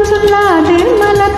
உடனே மாது சம்மதம் சொல்லாது மலர்